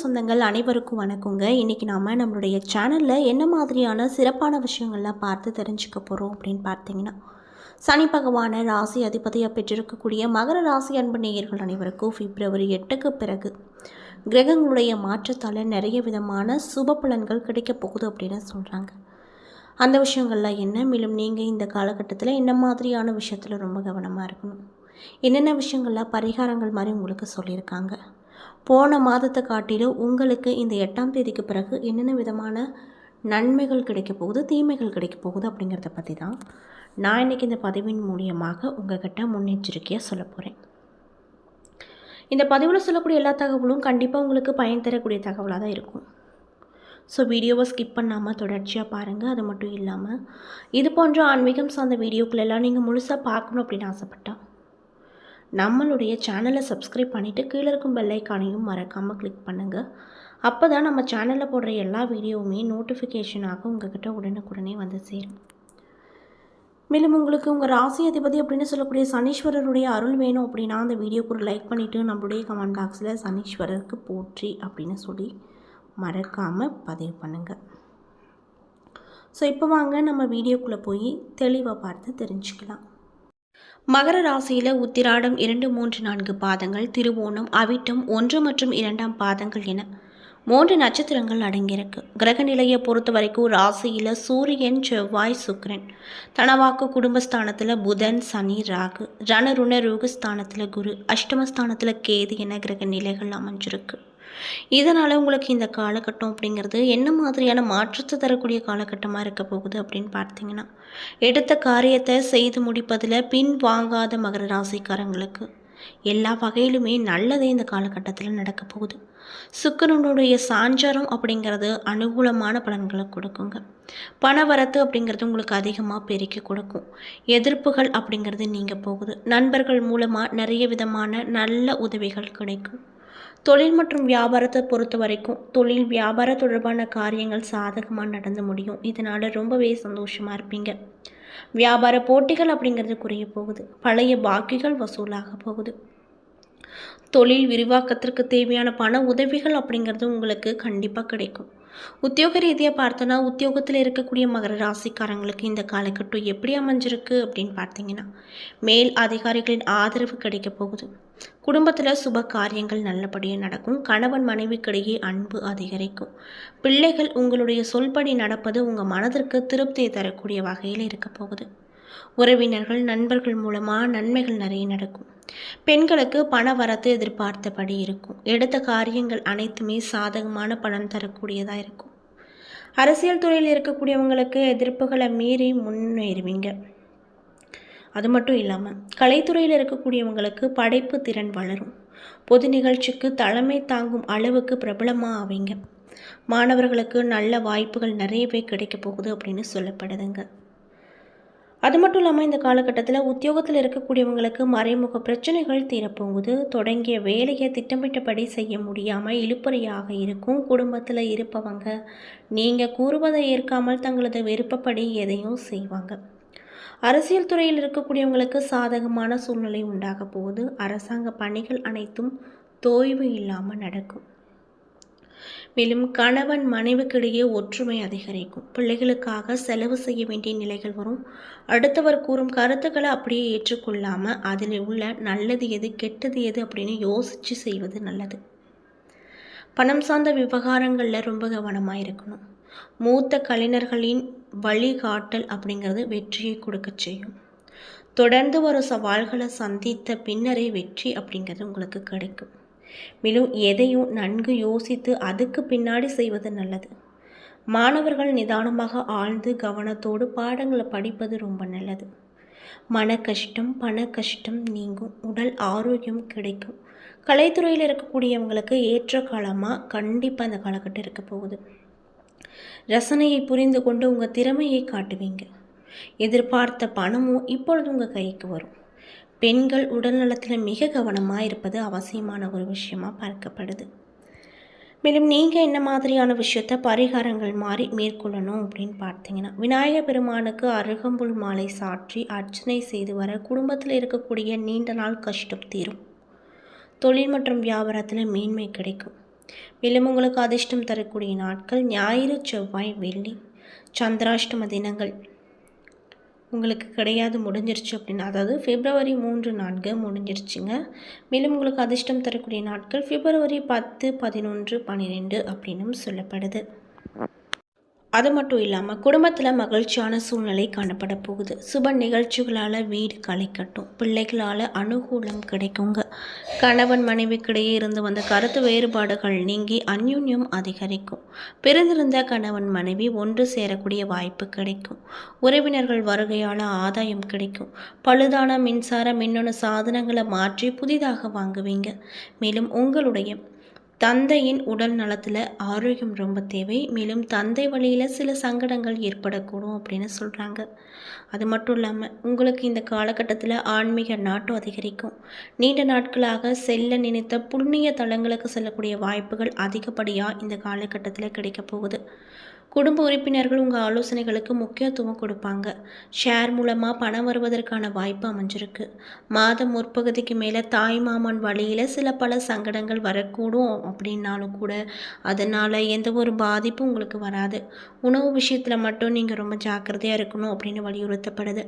சொந்தங்கள் அனைவருக்கும் வணக்கங்க. இன்றைக்கி நாம் நம்மளுடைய சேனலில் என்ன மாதிரியான சிறப்பான விஷயங்கள்லாம் பார்த்து தெரிஞ்சுக்க போகிறோம் அப்படின்னு பார்த்தீங்கன்னா சனி பகவான ராசி அதிபதியாக பெற்றிருக்கக்கூடிய மகர ராசி அன்பு நேயர்கள் அனைவருக்கும் பிப்ரவரி எட்டுக்கு பிறகு கிரகங்களுடைய மாற்றத்தால் நிறைய விதமான சுப பலன்கள் கிடைக்க போகுது அப்படின்னு சொல்கிறாங்க அந்த விஷயங்கள்லாம் என்ன? மேலும் நீங்கள் இந்த காலகட்டத்தில் என்ன மாதிரியான விஷயத்தில் ரொம்ப கவனமாக இருக்கணும்? என்னென்ன விஷயங்கள்லாம் பரிகாரங்கள் மாதிரி உங்களுக்கு சொல்லியிருக்காங்க? போன மாதத்தை காட்டிலும் உங்களுக்கு இந்த எட்டாம் தேதிக்கு பிறகு என்னென்ன விதமான நன்மைகள் கிடைக்க போகுது தீமைகள் கிடைக்க போகுது அப்படிங்கிறத பற்றி தான் நான் இன்றைக்கி இந்த பதிவின் மூலியமாக உங்ககிட்ட முன்னெச்சரிக்கையாக சொல்ல போகிறேன் இந்த பதிவில் சொல்லக்கூடிய எல்லா தகவலும் கண்டிப்பாக உங்களுக்கு பயன் தரக்கூடிய தகவலாக தான் இருக்கும். ஸோ வீடியோவை ஸ்கிப் பண்ணாமல் தொடர்ச்சியாக பாருங்கள் அது மட்டும் இல்லாமல் இது போன்ற ஆன்மீகம் சார்ந்த வீடியோக்கள் எல்லாம் நீங்கள் முழுசாக பார்க்கணும் அப்படின்னு ஆசைப்பட்டா நம்மளுடைய சேனலை சப்ஸ்கிரைப் பண்ணிவிட்டு கீழே இருக்கும் பெல்லைக்கானையும் மறக்காமல் கிளிக் பண்ணுங்கள் அப்போ தான் நம்ம சேனலில் போடுற எல்லா வீடியோவுமே நோட்டிஃபிகேஷனாக உங்ககிட்ட உடனுக்குடனே வந்து சேரும். மேலும் உங்களுக்கு உங்கள் ராசி அதிபதி அப்படின்னு சொல்லக்கூடிய சனீஸ்வரருடைய அருள் வேணும் அப்படின்னா அந்த வீடியோக்கு ஒரு லைக் பண்ணிவிட்டு நம்மளுடைய கமெண்ட் பாக்ஸில் சனீஸ்வரருக்கு போற்றி அப்படின்னு சொல்லி மறக்காமல் பதிவு பண்ணுங்கள் ஸோ இப்போ வாங்க நம்ம வீடியோக்குள்ளே போய் தெளிவாக பார்த்து தெரிஞ்சுக்கலாம். மகர ராசியில் உத்திராடம் இரண்டு மூன்று நான்கு பாதங்கள் திருவோணம் அவிட்டம் ஒன்று மற்றும் இரண்டாம் பாதங்கள் என மூன்று நட்சத்திரங்கள் அடங்கியிருக்கு. கிரக நிலையை பொறுத்த வரைக்கும் ராசியில் சூரியன் செவ்வாய் சுக்ரன் தனவாக்கு குடும்பஸ்தானத்தில் புதன் சனி ராகு. ரணருண ருகஸ்தானத்தில் குரு. அஷ்டமஸ்தானத்தில் கேது என கிரக நிலைகள் அமைஞ்சிருக்கு. இதனால் உங்களுக்கு இந்த காலகட்டம் அப்படிங்கிறது என்ன மாதிரியான மாற்றத்தை தரக்கூடிய காலகட்டமாக இருக்க போகுது அப்படின்னு பார்த்தீங்கன்னா எடுத்த காரியத்தை செய்து முடிப்பதில் பின் வாங்காத மகர ராசிக்காரங்களுக்கு எல்லா வகையிலுமே நல்லதே இந்த காலகட்டத்தில் நடக்க போகுது. சுக்கரனுடைய சாஞ்சாரம் அப்படிங்கிறது அனுகூலமான பலன்களை கொடுக்குங்க. பணவரத்து அப்படிங்கிறது உங்களுக்கு அதிகமாக பெருக்கி கொடுக்கும். எதிர்ப்புகள் அப்படிங்கிறது நீங்கள் போகுது. நண்பர்கள் மூலமாக நிறைய விதமான நல்ல உதவிகள் கிடைக்கும். தொழில் மற்றும் வியாபாரத்தை பொறுத்த வரைக்கும் தொழில் வியாபார தொடர்பான காரியங்கள் சாதகமாக நடந்து முடியும். இதனால் ரொம்பவே சந்தோஷமாக இருப்பீங்க. வியாபார போட்டிகள் அப்படிங்கிறது குறைய போகுது. பழைய பாக்கிகள் வசூலாக போகுது. தொழில் விரிவாக்கத்திற்கு தேவையான பண உதவிகள் அப்படிங்கிறது உங்களுக்கு கண்டிப்பாக கிடைக்கும். உத்தியோக ரீதியாக பார்த்தோன்னா உத்தியோகத்தில் இருக்கக்கூடிய மகர ராசிக்காரங்களுக்கு இந்த காலகட்டம் எப்படி அமைஞ்சிருக்கு அப்படின்னு பார்த்தீங்கன்னா மேல் அதிகாரிகளின் ஆதரவு கிடைக்க போகுது. குடும்பத்தில் சுப காரியங்கள் நல்லபடியாக நடக்கும். கணவன் மனைவிக்கிடையே அன்பு அதிகரிக்கும். பிள்ளைகள் உங்களுடைய சொல்படி நடப்பது உங்கள் மனதிற்கு திருப்தியை தரக்கூடிய வகையில் இருக்க போகுது. உறவினர்கள் நண்பர்கள் மூலமாக நன்மைகள் நிறைய நடக்கும். பெண்களுக்கு பண வரத்து எதிர்பார்த்தபடி இருக்கும். எடுத்த காரியங்கள் அனைத்துமே சாதகமான பணம் தரக்கூடியதாக இருக்கும். அரசியல் துறையில் இருக்கக்கூடியவங்களுக்கு எதிர்ப்புகளை மீறி முன்னேறுவீங்க. அது மட்டும் இல்லாமல் கலைத்துறையில் இருக்கக்கூடியவங்களுக்கு படைப்பு திறன் வளரும். பொது நிகழ்ச்சிக்கு தலைமை தாங்கும் அளவுக்கு பிரபலமாக ஆவீங்க மாணவர்களுக்கு நல்ல வாய்ப்புகள் நிறையவே கிடைக்க போகுது அப்படின்னு சொல்லப்படுதுங்க. அது மட்டும் இல்லாமல் இந்த காலகட்டத்தில் உத்தியோகத்தில் இருக்கக்கூடியவங்களுக்கு மறைமுக பிரச்சனைகள் தீரப்போகுது. தொடங்கிய வேலையை திட்டமிட்டபடி செய்ய முடியாமல் இழுப்பறையாக இருக்கும் குடும்பத்தில் இருப்பவங்க. நீங்கள் கூறுவதை ஏற்காமல் தங்களது விருப்பப்படி எதையும் செய்வாங்க. அரசியல் துறையில் இருக்கக்கூடியவங்களுக்கு சாதகமான சூழ்நிலை உண்டாக போகுது. அரசாங்க பணிகள் அனைத்தும் தோய்வு இல்லாமல் நடக்கும். மேலும் கணவன் மனைவிக்கிடையே ஒற்றுமை அதிகரிக்கும். பிள்ளைகளுக்காக செலவு செய்ய வேண்டிய நிலைகள் வரும். அடுத்தவர் கூறும் கருத்துக்களை அப்படியே ஏற்றுக்கொள்ளாமல் அதில் உள்ள நல்லது எது கெட்டது எது அப்படின்னு யோசித்து செய்வது நல்லது. பணம் சார்ந்த விவகாரங்களில் ரொம்ப கவனமாக இருக்கணும். மூத்த கலைஞர்களின் வழிகாட்டல் அப்படிங்கிறது வெற்றியை கொடுக்க செய்யும். தொடர்ந்து வரும் சவால்களை சந்தித்த பின்னரே வெற்றி அப்படிங்கிறது உங்களுக்கு கிடைக்கும். மேலும் எதையும் நன்கு யோசித்து அதுக்கு பின்னாடி செய்வது நல்லது. மாணவர்கள் நிதானமாக ஆழ்ந்து கவனத்தோடு பாடங்களை படிப்பது ரொம்ப நல்லது. மன கஷ்டம் பண கஷ்டம் நீங்கும். உடல் ஆரோக்கியம் கிடைக்கும். கலைத்துறையில் இருக்கக்கூடியவங்களுக்கு ஏற்ற காலமாக கண்டிப்பாக அந்த காலகட்டம் இருக்க போகுது. ரசனையை புரிந்து கொண்டு உங்கள் திறமையை காட்டுவீங்க. எதிர்பார்த்த பணமும் இப்பொழுது உங்கள் கைக்கு வரும். பெண்கள் உடல்நலத்தில் மிக கவனமாக இருப்பது அவசியமான ஒரு விஷயமாக பார்க்கப்படுது. மேலும் நீங்கள் என்ன மாதிரியான விஷயத்த பரிகாரங்கள் மாறி மேற்கொள்ளணும் அப்படின்னு பார்த்தீங்கன்னா விநாயகர் பெருமானுக்கு அருகம்புல் மாலை சாற்றி அர்ச்சனை செய்து வர குடும்பத்தில் இருக்கக்கூடிய நீண்ட நாள் கஷ்டம் தீரும். தொழில் மற்றும் வியாபாரத்தில் மேன்மை கிடைக்கும். மேலும் உங்களுக்கு அதிர்ஷ்டம் தரக்கூடிய நாட்கள் ஞாயிறு செவ்வாய் வெள்ளி சந்திராஷ்டம தினங்கள். உங்களுக்கு கிடையாது முடிஞ்சிருச்சு அப்படின்னா அதாவது பிப்ரவரி மூன்று நான்கு முடிஞ்சிருச்சுங்க. மேலும் உங்களுக்கு அதிர்ஷ்டம் தரக்கூடிய நாட்கள் பிப்ரவரி பத்து பதினொன்று பன்னிரெண்டு அப்படின்னும் சொல்லப்படுது. அது மட்டும் இல்லாமல் குடும்பத்தில் மகிழ்ச்சியான சூழ்நிலை காணப்பட போகுது. சுப நிகழ்ச்சிகளால் வீடு கலைக்கட்டும் பிள்ளைகளால் அனுகூலம் கிடைக்குங்க. கணவன் மனைவிக்கிடையே இருந்து வந்த கருத்து வேறுபாடுகள் நீங்கி அந்யுன்யம் அதிகரிக்கும். பிறந்திருந்த கணவன் மனைவி ஒன்று சேரக்கூடிய வாய்ப்பு கிடைக்கும். உறவினர்கள் வருகையால் ஆதாயம் கிடைக்கும். பழுதான மின்சார மின்னணு சாதனங்களை மாற்றி புதிதாக வாங்குவீங்க. மேலும் உங்களுடைய தந்தையின் உடல் நலத்தில் ஆரோக்கியம் ரொம்ப தேவை. மேலும் தந்தை வழியில் சில சங்கடங்கள் ஏற்படக்கூடும் அப்படின்னு சொல்கிறாங்க அது மட்டும் இல்லாமல் உங்களுக்கு இந்த காலகட்டத்தில் ஆன்மீக நாட்டம் அதிகரிக்கும். நீண்ட நாட்களாக செல்ல நினைத்த புண்ணிய தலங்களுக்கு செல்லக்கூடிய வாய்ப்புகள் அதிகப்படியாக இந்த காலகட்டத்தில் கிடைக்க போகுது. குடும்ப உறுப்பினர்கள் உங்கள் ஆலோசனைகளுக்கு முக்கியத்துவம் கொடுப்பாங்க. ஷேர் மூலமாக பணம் வருவதற்கான வாய்ப்பு அமைஞ்சிருக்கு. மாதம் முற்பகுதிக்கு மேலே தாய் மாமன் வழியில் சில பல சங்கடங்கள் வரக்கூடும் அப்படின்னாலும் கூட அதனால் எந்த ஒரு பாதிப்பும் உங்களுக்கு வராது. உணவு விஷயத்தில் மட்டும் நீங்கள் ரொம்ப ஜாக்கிரதையாக இருக்கணும் அப்படின்னு வலியுறுத்தப்படுது.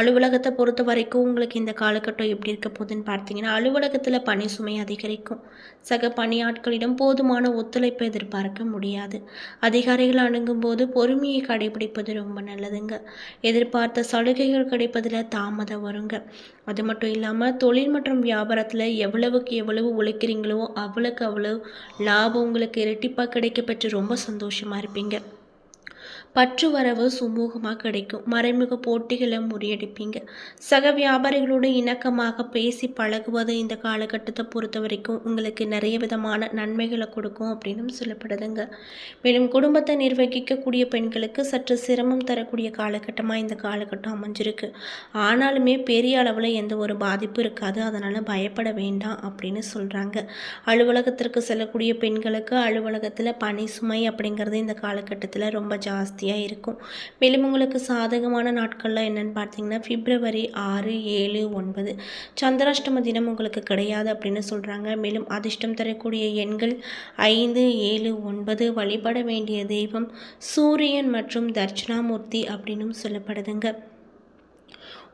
அலுவலகத்தை பொறுத்த வரைக்கும் உங்களுக்கு இந்த காலகட்டம் எப்படி இருக்க போகுதுன்னு பார்த்தீங்கன்னா அலுவலகத்தில் பணி சுமை அதிகரிக்கும். சக பணியாட்களிடம் போதுமான ஒத்துழைப்பை எதிர்பார்க்க முடியாது. அதிகாரிகள் அணுங்க போது பொறுமையை கடைபிடிப்பது ரொம்ப நல்லதுங்க. எதிர்பார்த்த சலுகைகள் கிடைப்பதில் தாமதம் வருங்க. அது மட்டும் இல்லாமல் தொழில் மற்றும் வியாபாரத்தில் எவ்வளவுக்கு எவ்வளவு உழைக்கிறீங்களோ அவ்வளோக்கு அவ்வளவு லாபம் உங்களுக்கு இரட்டிப்பாக கிடைக்க பெற்று ரொம்ப சந்தோஷமாக இருப்பீங்க. பற்று வரவு சுமூகமாக கிடைக்கும். மறைமுக போட்டிகளை முறியடிப்பீங்க. சக வியாபாரிகளோடு இணக்கமாக பேசி பழகுவது இந்த காலகட்டத்தை பொறுத்த வரைக்கும் உங்களுக்கு நிறைய விதமான நன்மைகளை கொடுக்கும் அப்படின்னு சொல்லப்படுதுங்க. மேலும் குடும்பத்தை நிர்வகிக்கக்கூடிய பெண்களுக்கு சற்று சிரமம் தரக்கூடிய காலகட்டமாக இந்த காலகட்டம் அமைஞ்சிருக்கு. ஆனாலுமே பெரிய அளவில் எந்த ஒரு பாதிப்பும் இருக்காது. அதனால் பயப்பட வேண்டாம் அப்படின்னு சொல்கிறாங்க அலுவலகத்திற்கு செல்லக்கூடிய பெண்களுக்கு அலுவலகத்தில் பணி சுமை அப்படிங்கிறது இந்த காலகட்டத்தில் ரொம்ப ஜாஸ்தி ஜாஸ்தியாக இருக்கும். மேலும் உங்களுக்கு சாதகமான நாட்கள்லாம் என்னென்னு பார்த்தீங்கன்னா பிப்ரவரி ஆறு ஏழு ஒன்பது. சந்திராஷ்டம தினம் உங்களுக்கு கிடையாது அப்படின்னு சொல்கிறாங்க மேலும் அதிர்ஷ்டம் தரக்கூடிய எண்கள் ஐந்து ஏழு ஒன்பது. வழிபட வேண்டிய தெய்வம் சூரியன் மற்றும் தட்சிணாமூர்த்தி அப்படின்னும் சொல்லப்படுதுங்க.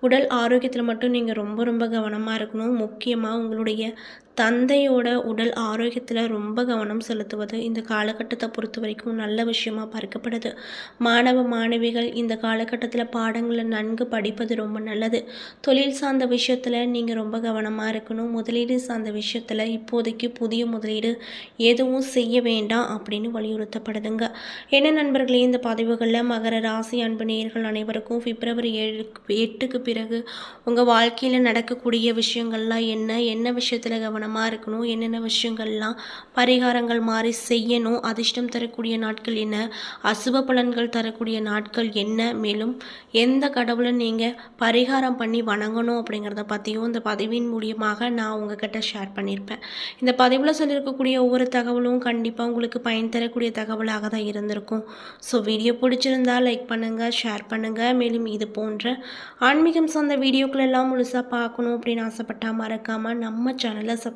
உடல் ஆரோக்கியத்தில் மட்டும் நீங்கள் ரொம்ப ரொம்ப கவனமாக இருக்கணும். முக்கியமாக உங்களுடைய தந்தையோட உடல் ஆரோக்கியத்தில் ரொம்ப கவனம் செலுத்துவது இந்த காலகட்டத்தை பொறுத்த வரைக்கும் நல்ல விஷயமாக பார்க்கப்படுது. மாணவ மாணவிகள் இந்த காலகட்டத்தில் பாடங்களை நன்கு படிப்பது ரொம்ப நல்லது. தொழில் சார்ந்த விஷயத்தில் நீங்கள் ரொம்ப கவனமாக இருக்கணும். முதலீடு சார்ந்த விஷயத்தில் இப்போதைக்கு புதிய முதலீடு எதுவும் செய்ய வேண்டாம் அப்படின்னு வலியுறுத்தப்படுதுங்க. என்ன நண்பர்களே இந்த பதிவுகளில் மகர ராசி அன்பு நேர்கள் அனைவருக்கும் பிப்ரவரி ஏழு எட்டுக்கு பிறகு உங்கள் வாழ்க்கையில் நடக்கக்கூடிய விஷயங்கள்லாம் என்ன? என்ன விஷயத்தில் கவனம் கவனமாக இருக்கணும். என்னென்ன விஷயங்கள்லாம் பரிகாரங்கள் மாதிரி செய்யணும். அதிர்ஷ்டம் தரக்கூடிய நாட்கள் என்ன? அசுப பலன்கள் தரக்கூடிய நாட்கள் என்ன? மேலும் எந்த கடவுளை நீங்கள் பரிகாரம் பண்ணி வணங்கணும் அப்படிங்கிறத பற்றியும் இந்த பதிவின் மூலியமாக நான் உங்ககிட்ட ஷேர் பண்ணியிருப்பேன் இந்த பதிவில் சொல்லியிருக்கக்கூடிய ஒவ்வொரு தகவலும் கண்டிப்பாக உங்களுக்கு பயன் தரக்கூடிய தகவலாக தான் இருந்திருக்கும். ஸோ வீடியோ பிடிச்சிருந்தால் லைக் பண்ணுங்கள் ஷேர் பண்ணுங்கள் மேலும் இது போன்ற ஆன்மீகம் சார்ந்த வீடியோக்கள் எல்லாம் முழுசாக பார்க்கணும் அப்படின்னு ஆசைப்பட்டால் மறக்காமல் நம்ம சேனலை சப்